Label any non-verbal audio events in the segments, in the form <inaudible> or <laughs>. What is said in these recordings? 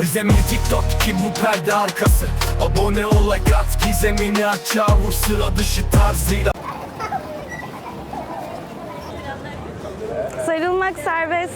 Gizemli TikTok kim bu perde arkası. Abone ol like at gizemini açığa vur. Sıra dışı tarzıyla. Sarılmak serbest.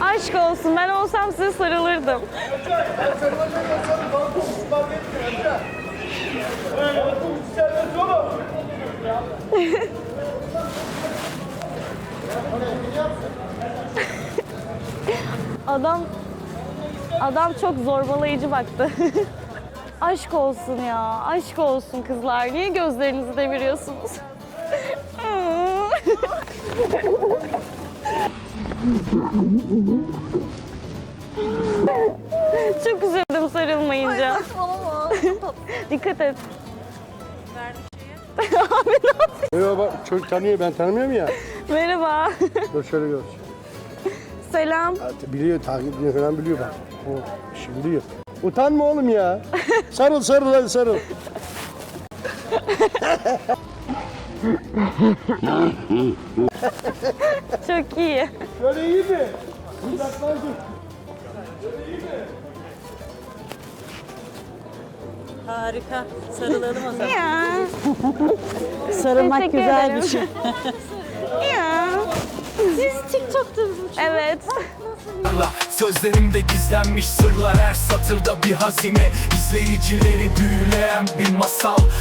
Aşk olsun ben olsam size sarılırdım. <laughs> Adam adam çok zorbalayıcı baktı. <laughs> aşk olsun ya. Aşk olsun kızlar. Niye gözlerinizi deviriyorsunuz? <laughs> Çok üzüldüm sarılmayınca. Dikkat et. <laughs> Merhaba bak çocuk tanıyor ben tanımıyorum ya. Merhaba. Dur şöyle gör. Selam. Biliyor takip falan biliyor bak. O şimdi biliyor. Utanma oğlum ya. <laughs> Sarıl sarıl hadi sarıl. <laughs> Çok iyi. Böyle iyi mi? Uzaklaşın. Harika. Sarılalım o zaman. Ya. Sarılmak Teşekkür güzel ederim. bir şey. Ya. Siz TikTok'ta Evet. Sözlerimde gizlenmiş sırlar her satırda bir hazine. İzleyicileri büyüleyen bir masal